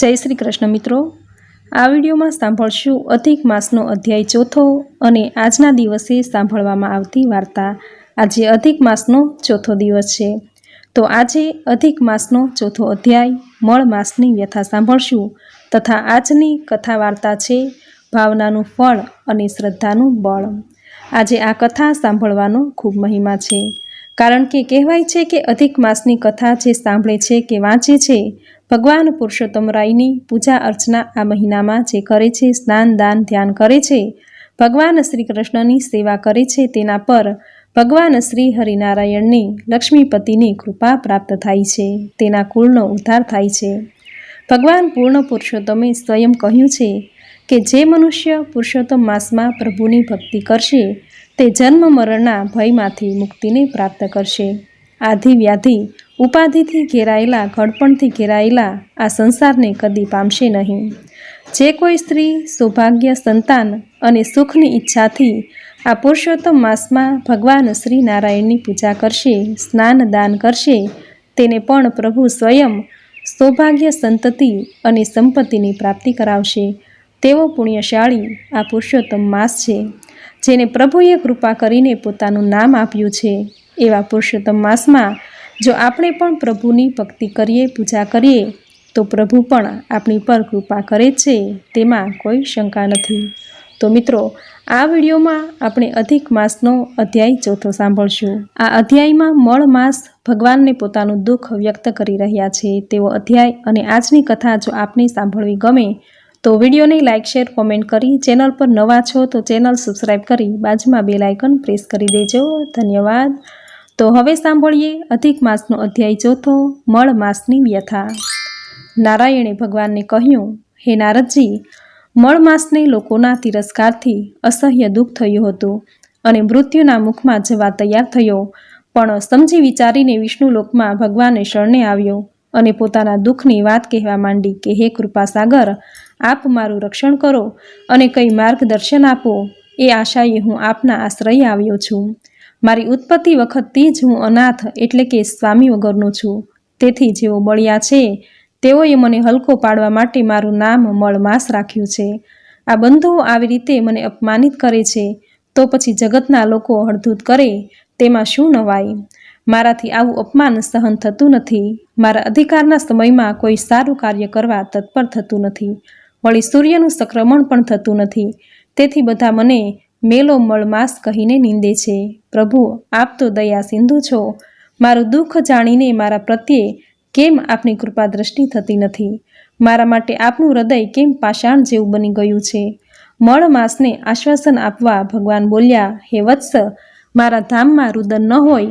જય શ્રી કૃષ્ણ મિત્રો. આ વિડીયોમાં સાંભળશું અધિક માસનો અધ્યાય ચોથો અને આજના દિવસે સાંભળવામાં આવતી વાર્તા. આજે અધિક માસનો ચોથો દિવસ છે. તો આજે અધિક માસનો ચોથો અધ્યાય મળ માસની વ્યથા સાંભળશું તથા આજની કથા વાર્તા છે ભાવનાનું ફળ અને શ્રદ્ધાનું બળ. આજે આ કથા સાંભળવાનો ખૂબ મહિમા છે. કારણ કે કહેવાય છે કે અધિક માસની કથા જે સાંભળે છે કે વાંચે છે ભગવાન પુરુષોત્તમ રાયની પૂજા અર્ચના આ મહિનામાં જે કરે છે, સ્નાન દાન ધ્યાન કરે છે, ભગવાન શ્રી કૃષ્ણની સેવા કરે છે, તેના પર ભગવાન શ્રી હરિનારાયણની લક્ષ્મીપતિની કૃપા પ્રાપ્ત થાય છે, તેના કુળનો ઉદ્ધાર થાય છે. ભગવાન પૂર્ણ પુરુષોત્તમે સ્વયં કહ્યું છે કે જે મનુષ્ય પુરુષોત્તમ માસમાં પ્રભુની ભક્તિ કરશે, તે જન્મ મરણના ભયમાંથી મુક્તિને પ્રાપ્ત કરશે. આધિ વ્યાધિ ઉપાધિથી ઘેરાયેલા, ઘડપણથી ઘેરાયેલા આ સંસારને કદી પામશે નહીં. જે કોઈ સ્ત્રી સૌભાગ્ય, સંતાન અને સુખની ઈચ્છાથી આ પુરુષોત્તમ માસમાં ભગવાન શ્રી નારાયણની પૂજા કરશે, સ્નાન દાન કરશે, તેને પણ પ્રભુ સ્વયં સૌભાગ્ય, સંતતિ અને સંપત્તિની પ્રાપ્તિ કરાવશે. તેવો પુણ્યશાળી આ પુરુષોત્તમ માસ છે, જેને પ્રભુએ કૃપા કરીને પોતાનું નામ આપ્યું છે. એવા પુરુષોત્તમ માસમાં જો આપણે પણ પ્રભુની ભક્તિ કરીએ, પૂજા કરીએ, તો પ્રભુ પણ આપણી પર કૃપા કરે છે, તેમાં કોઈ શંકા નથી. તો મિત્રો, આ વિડીયોમાં આપણે અધિક માસનો અધ્યાય ચોથો સાંભળશું. આ અધ્યાયમાં મળ માસ ભગવાનને પોતાનું દુઃખ વ્યક્ત કરી રહ્યા છે. તેવો અધ્યાય અને આજની કથા જો આપને સાંભળવી ગમે, તો વિડીયોને લાઇક શેર, કોમેન્ટ કરી ચેનલ પર નવા છો તો ચેનલ સબસ્ક્રાઈબ કરી બાજુમાં બેલ આઇકન પ્રેસ કરી દેજો. ધન્યવાદ. તો હવે સાંભળીએ અધિક માસનો અધ્યાય ચોથો, મળ માસની વ્યથા. નારાયણે ભગવાનને કહ્યું, હે નારદજી, મળ માસને લોકોના તિરસ્કારથી અસહ્ય દુઃખ થયું હતું અને મૃત્યુના મુખમાં જવા તૈયાર થયો. પણ સમજી વિચારીને વિષ્ણુલોકમાં ભગવાને શરણે આવ્યો અને પોતાના દુઃખની વાત કહેવા માંડી કે, હે કૃપાસાગર, આપ મારું રક્ષણ કરો અને કંઈ માર્ગદર્શન આપો. એ આશાએ હું આપના આશ્રય આવ્યો છું. મારી ઉત્પત્તિ વખતથી જ હું અનાથ એટલે કે સ્વામી વગરનો છું. તેથી જેઓ બળિયા છે, તેઓએ મને હલકો પાડવા માટે મારું નામ મળમાસ રાખ્યું છે. આ બંધુઓ આવી રીતે મને અપમાનિત કરે છે. તો પછી જગતના લોકો હળધૂત કરે, તેમાં શું નવાય મારાથી આવું અપમાન સહન થતું નથી. મારા અધિકારના સમયમાં કોઈ સારું કાર્ય કરવા તત્પર થતું નથી. વળી સૂર્યનું સંક્રમણ પણ થતું નથી. તેથી બધા મને મેલો મળમાસ કહીને નિંદે છે, પ્રભુ, આપ તો દયા સિંધુ છો. મારું દુઃખ જાણીને મારા પ્રત્યે કેમ આપની કૃપા દ્રષ્ટિ થતી નથી? મારા માટે આપનું હૃદય કેમ પાષાણ જેવું બની ગયું છે? મળ માસને આશ્વાસન આપવા ભગવાન બોલ્યા, હે વત્સ, મારા ધામમાં રુદન ન હોય.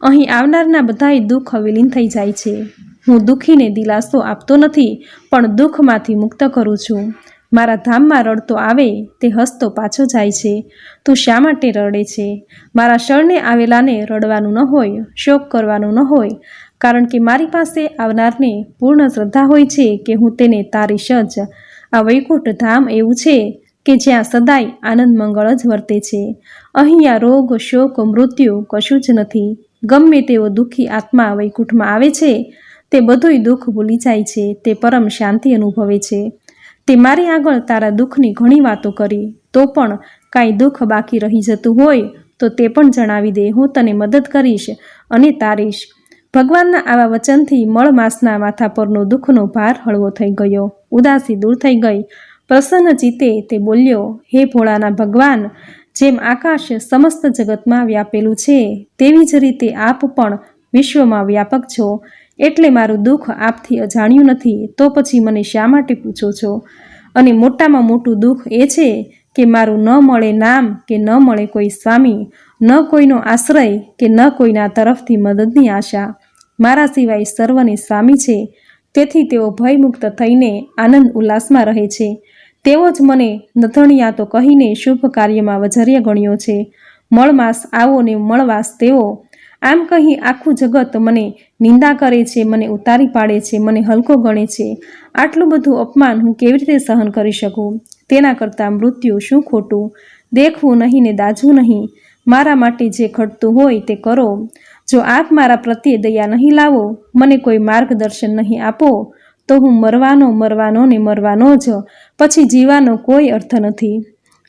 અહીં આવનારના બધાય દુઃખ વિલીન થઈ જાય છે. હું દુઃખીને દિલાસો આપતો નથી, પણ દુઃખમાંથી મુક્ત કરું છું. મારા ધામમાં રડતો આવે તે હસતો પાછો જાય છે. તું શા માટે રડે છે? મારા શરણે આવેલાને રડવાનું ન હોય, શોક કરવાનું ન હોય, કારણ કે મારી પાસે આવનારને પૂર્ણ શ્રદ્ધા હોય છે કે હું તેને તારીશ જ. આ વૈકુંઠ ધામ એવું છે કે જ્યાં સદાય આનંદ મંગળ જ વર્તે છે. અહીંયા રોગ, શોક, મૃત્યુ કશું જ નથી. ગમે તેવો દુઃખી આત્મા વૈકુંઠમાં આવે છે, તે બધુંય દુઃખ ભૂલી જાય છે, તે પરમ શાંતિ અનુભવે છે. તે મારી આગળ તારા દુઃખની ઘણી વાતો કરી. તો પણ કાંઈ દુઃખ બાકી રહી જતું હોય તો તે પણ જણાવી દે. હું તને મદદ કરીશ અને તારીશ. ભગવાનના આવા વચનથી મળ માસના માથા પરનો દુઃખનો ભાર હળવો થઈ ગયો. ઉદાસી દૂર થઈ ગઈ. પ્રસન્ન ચિત્તે તે બોલ્યો, હે ભોળાના ભગવાન, જેમ આકાશ સમસ્ત જગતમાં વ્યાપેલું છે, તેવી જ રીતે આપ પણ વિશ્વમાં વ્યાપક છો. એટલે મારું દુઃખ આપથી અજાણ્યું નથી, તો પછી મને શા માટે પૂછો છો? અને મોટામાં મોટું દુઃખ એ છે કે મારું ન મળે નામ, કે ન મળે કોઈ સ્વામી, ન કોઈનો આશ્રય, કે ન કોઈના તરફથી મદદની આશા. મારા સિવાય સર્વને સ્વામી છે. તેથી તેઓ ભયમુક્ત થઈને આનંદ ઉલ્લાસમાં રહે છે. તેઓ જ મને નથણિયા તો કહીને શુભ કાર્યમાં વજર્ય ગણ્યો છે. મળમાસ આવો ને મળવાસ તેવો આમ કહી આખું જગત મને નિંદા કરે છે, મને ઉતારી પાડે છે, મને હલકો ગણે છે. આટલું બધું અપમાન હું કેવી રીતે સહન કરી શકું? તેના કરતાં મૃત્યુ શું ખોટું? દેખવું નહીં ને દાજવું નહીં. મારા માટે જે ઘટતું હોય તે કરો. જો આપ મારા પ્રત્યે દયા નહીં લાવો, મને કોઈ માર્ગદર્શન નહીં આપો, તો હું મરવાનો મરવાનો ને મરવાનો જ, પછી જીવાનો કોઈ અર્થ નથી.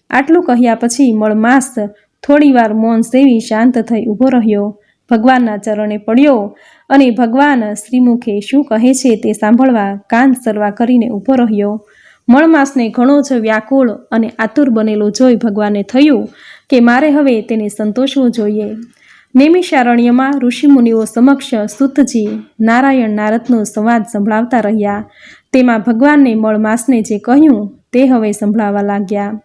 આટલું કહ્યા પછી મળમાસ થોડીવાર મૌન સેવી શાંત થઈ ઊભો રહ્યો. ભગવાનના ચરણે પડ્યો અને ભગવાન શ્રીમુખે શું કહે છે તે સાંભળવા કાન સરવા કરીને ઊભો રહ્યો. મણમાસને ઘણો જ વ્યાકુળ અને આતુર બનેલો જોઈ ભગવાને થયું કે મારે હવે તેને સંતોષવો જોઈએ. નેમિશારણ્યમાં ઋષિમુનિઓ સમક્ષ સુતજી નારાયણ નારદનો સંવાદ સંભળાવતા રહ્યા. તેમાં ભગવાનને મળમાસને જે કહ્યું તે હવે સંભળાવા લાગ્યા.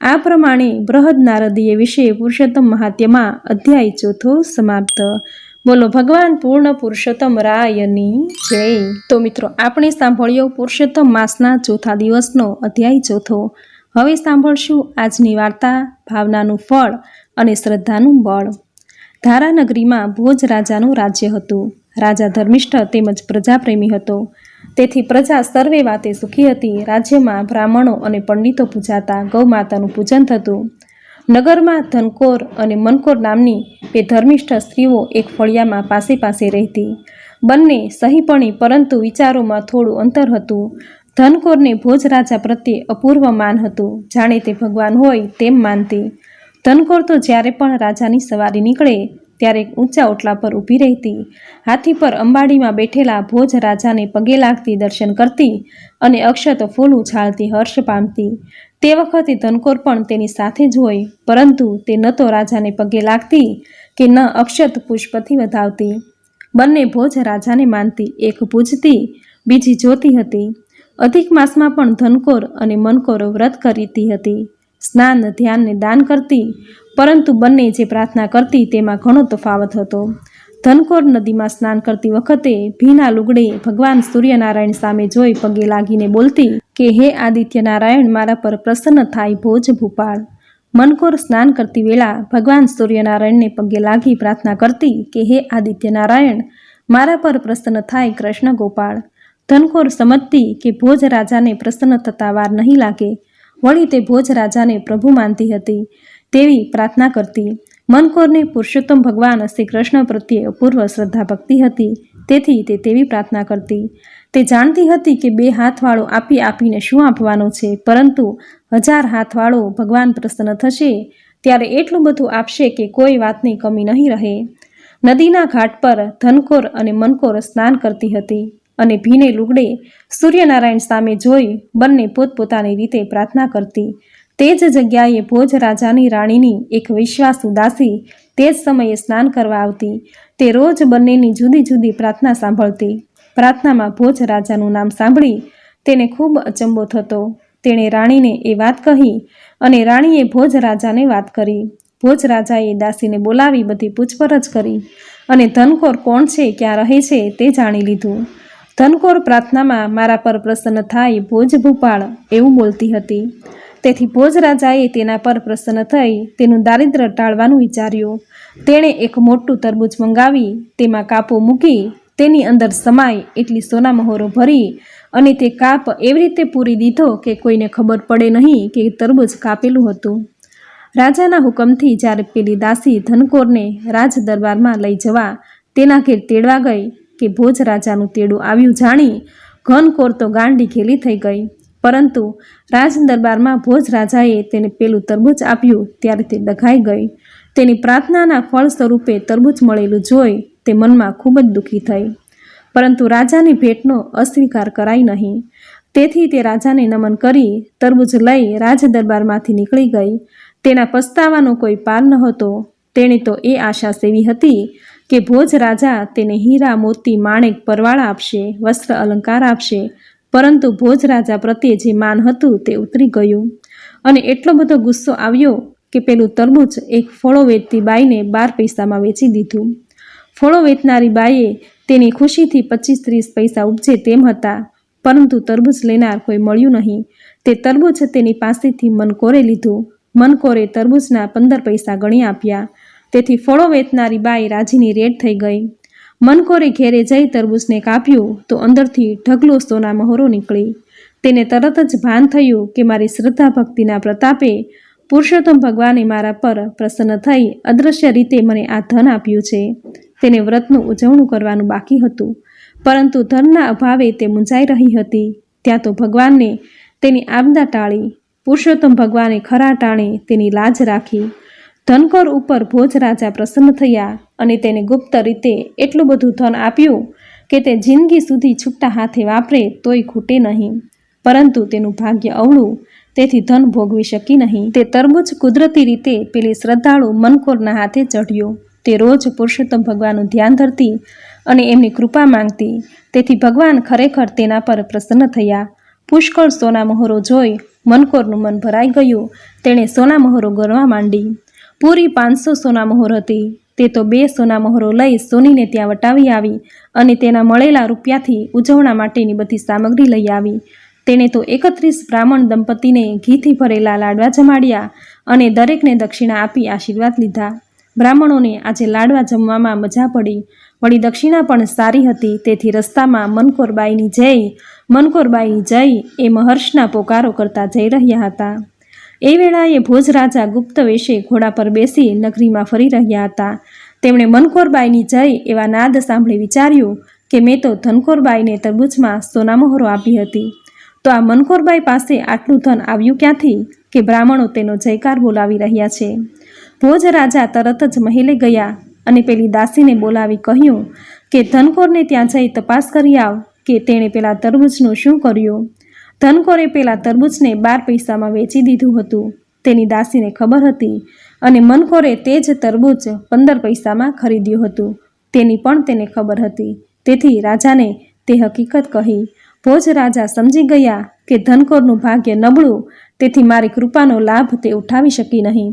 આ પ્રમાણે બૃહદ નારદીય વિશે પુરુષોત્તમ મહાત્યમાં અધ્યાય ચોથો સમાપ્ત. બોલો, ભગવાન પૂર્ણ પુરુષોત્તમ રાયની જય. તો મિત્રો, આપણે સાંભળ્યો પુરુષોત્તમ માસના ચોથા દિવસનો અધ્યાય ચોથો. હવે સાંભળશું આજની વાર્તા, ભાવનાનું ફળ અને શ્રદ્ધાનું બળ. ધારાનગરીમાં ભોજ રાજાનું રાજ્ય હતું. રાજા ધર્મિષ્ઠ તેમજ પ્રજાપ્રેમી હતો. તેથી પ્રજા સર્વે વાતે સુખી હતી. રાજ્યમાં બ્રાહ્મણો અને પંડિતો પૂજાતા ગૌમાતાનું પૂજન થતું. નગરમાં ધનકોર અને મનકોર નામની બે ધર્મિષ્ઠ સ્ત્રીઓ એક ફળિયામાં પાસે પાસે રહેતી. બંને સહીપણી પરંતુ વિચારોમાં થોડું અંતર હતું. ધનકોરને ભોજ રાજા પ્રત્યે અપૂર્વ માન હતું. જાણે તે ભગવાન હોય તેમ માનતી. ધનકોર તો જ્યારે પણ રાજાની સવારી નીકળે ત્યારે ઊંચા ઓટલા પર ઊભી રહેતી હાથી પર અંબાડીમાં બેઠેલા ભોજ રાજાને પગે લાગતી દર્શન કરતી અને અક્ષત ફૂલ ઉછાળતી હર્ષ પામતી. તે વખતે ધનકોર પણ તેની સાથે જ હોય, પરંતુ તે ન તો રાજાને પગે લાગતી કે ન અક્ષત પુષ્પથી વધાવતી. બંને ભોજ રાજાને માનતી, એક પૂજતી બીજી જોતી હતી. અધિક માસમાં પણ ધનકોર અને મનકોર વ્રત કરીતી હતી. સ્નાન, ધ્યાનને દાન કરતી, પરંતુ બંને જે પ્રાર્થના કરતી તેમાં ઘણો તફાવત હતો. ધનકોર નદીમાં સ્નાન કરતી વખતે ભીના લુગડે ભગવાન સૂર્યનારાયણ સામે જોઈ પગે લાગીને બોલતી કે, હે આદિત્ય નારાયણ મારા પર પ્રસન્ન થાય ભોજ ભૂપાળ. મનકોર સ્નાન કરતી વેળા ભગવાન સૂર્યનારાયણને પગે લાગી પ્રાર્થના કરતી કે, હે આદિત્ય નારાયણ મારા પર પ્રસન્ન થાય કૃષ્ણ ગોપાળ. ધનકોર સમજતી કે, ભોજ રાજાને પ્રસન્ન થતા વાર નહીં લાગે વળી તે ભોજ રાજાને પ્રભુ માનતી હતી. તેવી પ્રાર્થના કરતી મનકોરને પુરુષોત્તમ ભગવાન શ્રી કૃષ્ણ પ્રત્યે અપૂર્વ શ્રદ્ધા ભક્તિ હતી. તેથી તે તેવી પ્રાર્થના કરતી. તે જાણતી હતી કે બે હાથવાળો આપી આપીને શું આપવાનો છે, પરંતુ હજાર હાથવાળો ભગવાન પ્રસન્ન થશે, ત્યારે એટલું બધું આપશે કે કોઈ વાતની કમી નહીં રહે. નદીના ઘાટ પર ધનકોર અને મનકોર સ્નાન કરતી હતી. અને ભીને લુગડે સૂર્યનારાયણ સામે જોઈ બંને પોતપોતાની રીતે પ્રાર્થના કરતી. તે જ જગ્યાએ ભોજ રાજાની રાણીની એક વિશ્વાસુ દાસી તે જ સમયે સ્નાન કરવા આવતી. તે રોજ બંનેની જુદી જુદી પ્રાર્થના સાંભળતી. પ્રાર્થનામાં ભોજ રાજાનું નામ સાંભળી તેને ખૂબ અચંબો થતો. તેણે રાણીને એ વાત કહી અને રાણીએ ભોજ રાજાને વાત કરી. ભોજ રાજાએ દાસીને બોલાવી બધી પૂછપરછ કરી અને ધનકોર કોણ છે, ક્યાં રહે છે તે જાણી લીધું. ધનકોર પ્રાર્થનામાં મારા પર પ્રસન્ન થાય ભોજ ભૂપાળ એવું બોલતી હતી. તેથી ભોજ રાજાએ તેના પર પ્રસન્ન થઈ તેનું દારિદ્ર ટાળવાનું વિચાર્યું. તેણે એક મોટું તરબૂચ મંગાવી, તેમાં કાપો મૂકી, તેની અંદર સમાય એટલી સોના મહોરો ભરી અને તે કાપ એવી રીતે પૂરી દીધો કે કોઈને ખબર પડે નહીં કે તરબૂચ કાપેલું હતું. રાજાના હુકમથી જ્યારે પેલી દાસી ધનકોરને રાજ દરબારમાં લઈ જવા તેના ઘેર તેડવા ગઈ કે ભોજ રાજાનું તેડું આવ્યું જાણી ઘનકોર તો ગાંડી ઘેલી થઈ ગઈ. પરંતુ રાજદરબારમાં ભોજ રાજાએ તેને પેલું તરબૂચ આપ્યું ત્યારે તે ડઘાઈ ગઈ. તેની પ્રાર્થનાના ફળ સ્વરૂપે તરબૂચ મળેલું જોઈ તે મનમાં ખૂબ જ દુઃખી થઈ. પરંતુ રાજાની ભેટનો અસ્વીકાર કરાઈ નહીં. તેથી તે રાજાને નમન કરી તરબૂચ લઈ રાજદરબારમાંથી નીકળી ગઈ. તેના પસ્તાવાનો કોઈ પાર નહોતો. તેણે તો એ આશા સેવી હતી કે ભોજ રાજા તેને હીરા મોતી માણેક પરવાળા આપશે, વસ્ત્ર અલંકાર આપશે, પરંતુ ભોજ રાજા પ્રત્યે જે માન હતું તે ઉતરી ગયું. અને એટલો બધો ગુસ્સો આવ્યો કે પેલું તરબૂચ એક ફળો વેચતી બાઈને બાર પૈસામાં વેચી દીધું. ફળો વેચનારી બાઈએ તેની ખુશીથી પચીસ ત્રીસ પૈસા ઉપજે તેમ હતા, પરંતુ તરબૂચ લેનાર કોઈ મળ્યું નહીં. તે તરબૂચ તેની પાસેથી મનકોરે લીધું. મનકોરે તરબૂચના પંદર પૈસા ગણી આપ્યા. તેથી ફળો વેચનારી બાઈ રાજીની રેડ થઈ ગઈ. મનકોરે ઘેરે જઈ તરબૂચને કાપ્યું તો અંદરથી ઢગલો સોના મહોરો નીકળી. તેને તરત જ ભાન થયું કે મારી શ્રદ્ધા ભક્તિના પ્રતાપે પુરુષોત્તમ ભગવાને મારા પર પ્રસન્ન થઈ અદૃશ્ય રીતે મને આ ધન આપ્યું છે. તેને વ્રતનું ઉજવણું કરવાનું બાકી હતું. પરંતુ ધનના અભાવે તે મૂંઝાઈ રહી હતી. ત્યાં તો ભગવાનને તેની આપદા ટાળી, પુરુષોત્તમ ભગવાને ખરા ટાણે તેની લાજ રાખી. ધનકોર ઉપર ભોજ રાજા પ્રસન્ન થયા અને તેને ગુપ્ત રીતે એટલું બધું ધન આપ્યું કે તે જિંદગી સુધી છૂટા હાથે વાપરે તોય ખૂટે નહીં. પરંતુ તેનું ભાગ્ય અવળું, તેથી ધન ભોગવી શકી નહીં. તે તરબૂચ કુદરતી રીતે પેલી શ્રદ્ધાળુ મનકોરના હાથે ચઢ્યો. તે રોજ પુરુષોત્તમ ભગવાનનું ધ્યાન ધરતી અને એમની કૃપા માંગતી. તેથી ભગવાન ખરેખર તેના પર પ્રસન્ન થયા. પુષ્કળ સોના મહોરો જોઈ મનકોરનું મન ભરાઈ ગયું. તેણે સોના મહોરો ગણવા માંડી. પૂરી પાંચસો સોના મહોર હતી. તે તો બે સોના મહોરો લઈ સોનીને ત્યાં વટાવી આવી અને તેના મળેલા રૂપિયાથી ઉજવણા માટેની બધી સામગ્રી લઈ આવી. તેણે તો એકત્રીસ બ્રાહ્મણ દંપતીને ઘીથી ભરેલા લાડવા જમાડ્યા અને દરેકને દક્ષિણા આપી આશીર્વાદ લીધા. બ્રાહ્મણોને આજે લાડવા જમવામાં મજા પડી. વળી દક્ષિણા પણ સારી હતી. તેથી રસ્તામાં મનકોરબાઈની જય મનકોરબાઈની જય એ મહર્ષના પોકારો કરતા જઈ રહ્યા હતા. એ વેળાએ ભોજ રાજા ગુપ્ત વેશે ઘોડા પર બેસી નગરીમાં ફરી રહ્યા હતા. તેમણે મનકોરબાઈની જય એવા નાદ સાંભળી વિચાર્યું કે મેં તો ધનકોરબાઈને તરબૂચમાં સોનામહોરો આપી હતી. તો આ મનકોરબાઈ પાસે આટલું ધન આવ્યું ક્યાંથી કે બ્રાહ્મણો તેનો જયકાર બોલાવી રહ્યા છે? ભોજ રાજા તરત જ મહેલે ગયા અને પેલી દાસીને બોલાવી કહ્યું કે ધનકોરને ત્યાં જઈ તપાસ કરી આવ કે તેણે પેલા તરબૂચનું શું કર્યું? ધનકોરે પેલા તરબૂચને બાર પૈસામાં વેચી દીધું હતું. તેની દાસીને ખબર હતી અને મનકોરે તે જ તરબૂચ પંદર પૈસામાં ખરીદ્યું હતું. તેની પણ તેને ખબર હતી. તેથી રાજાને તે હકીકત કહી, ભોજ રાજા સમજી ગયા કે ધનકોરનું ભાગ્ય નબળું, તેથી મારી કૃપાનો લાભ તે ઉઠાવી શકી નહીં.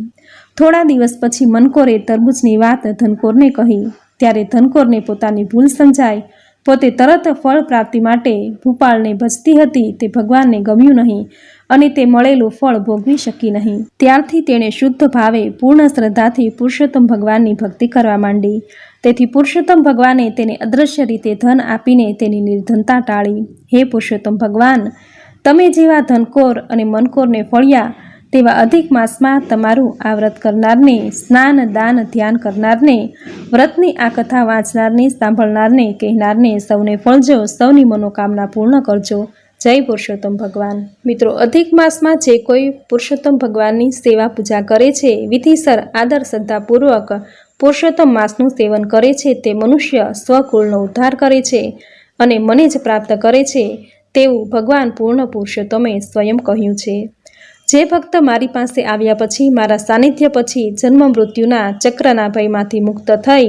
થોડા દિવસ પછી મનકોરે તરબૂચની વાત ધનકોરને કહી. ત્યારે ધનકોરને પોતાની ભૂલ સમજાય પોતે તરત ફળ પ્રાપ્તિ માટે ભૂપાળને ભજતી હતી તે ભગવાનને ગમ્યું નહીં અને તે મળેલું ફળ ભોગવી શકી નહીં. ત્યારથી તેણે શુદ્ધ ભાવે પૂર્ણ શ્રદ્ધાથી પુરુષોત્તમ ભગવાનની ભક્તિ કરવા માંડી. તેથી પુરુષોત્તમ ભગવાને તેને અદૃશ્ય રીતે ધન આપીને તેની નિર્ધનતા ટાળી. હે પુરુષોત્તમ ભગવાન, તમે જેવા ધનકોર અને મનકોરને ફળ્યા તેવા અધિક માસમાં તમારું આ વ્રત કરનારને સ્નાન, દાન, ધ્યાન કરનારને, વ્રતની આ કથા વાંચનારને, સાંભળનારને, કહેનારને સૌને ફળજો, સૌની મનોકામના પૂર્ણ કરજો. જય પુરુષોત્તમ ભગવાન. મિત્રો, અધિક માસમાં જે કોઈ પુરુષોત્તમ ભગવાનની સેવા પૂજા કરે છે, વિધિસર, આદર, શ્રદ્ધાપૂર્વક પુરુષોત્તમ માસનું સેવન કરે છે, તે મનુષ્ય સ્વકુળનો ઉદ્ધાર કરે છે અને મને જ પ્રાપ્ત કરે છે તેવું ભગવાન પૂર્ણ પુરુષોત્તમે સ્વયં કહ્યું છે. જે ભક્ત મારી પાસે આવ્યા પછી, મારા સાનિધ્ય પછી જન્મ મૃત્યુના ચક્રના ભયમાંથી મુક્ત થઈ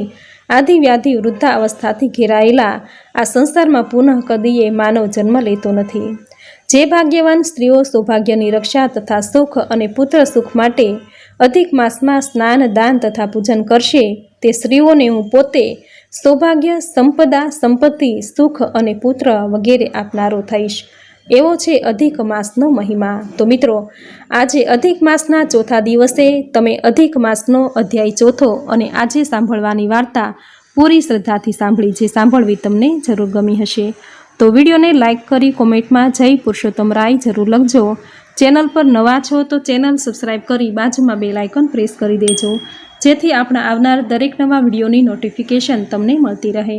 આદિ વ્યાધિ વૃદ્ધા અવસ્થાથી ઘેરાયેલા, આ સંસારમાં પુનઃ કદીએ માનવ જન્મ લેતો નથી. જે ભાગ્યવાન સ્ત્રીઓ સૌભાગ્યની રક્ષા તથા સુખ અને પુત્ર સુખ માટે અધિક માસમાં સ્નાન, દાન તથા પૂજન કરશે, તે સ્ત્રીઓને હું પોતે સૌભાગ્ય, સંપદા, સંપત્તિ, સુખ અને પુત્ર વગેરે આપનારો થઈશ. એવો છે અધિક માસનો મહિમા. તો મિત્રો, આજે અધિક માસના ચોથા દિવસે તમે અધિક માસનો અધ્યાય ચોથો અને આજે સાંભળવાની વાર્તા પૂરી શ્રદ્ધાથી સાંભળી જે સાંભળવી તમને જરૂર ગમી હશે. તો વિડીયોને લાઇક કરી કોમેન્ટમાં જય પુરુષોત્તમ રાય જરૂર લખજો. ચેનલ પર નવા છો તો ચેનલ સબસ્ક્રાઈબ કરી બાજુમાં બે લાઇકન પ્રેસ કરી દેજો. જેથી આપણા આવનાર દરેક નવા વિડીયોની નોટિફિકેશન તમને મળતી રહે.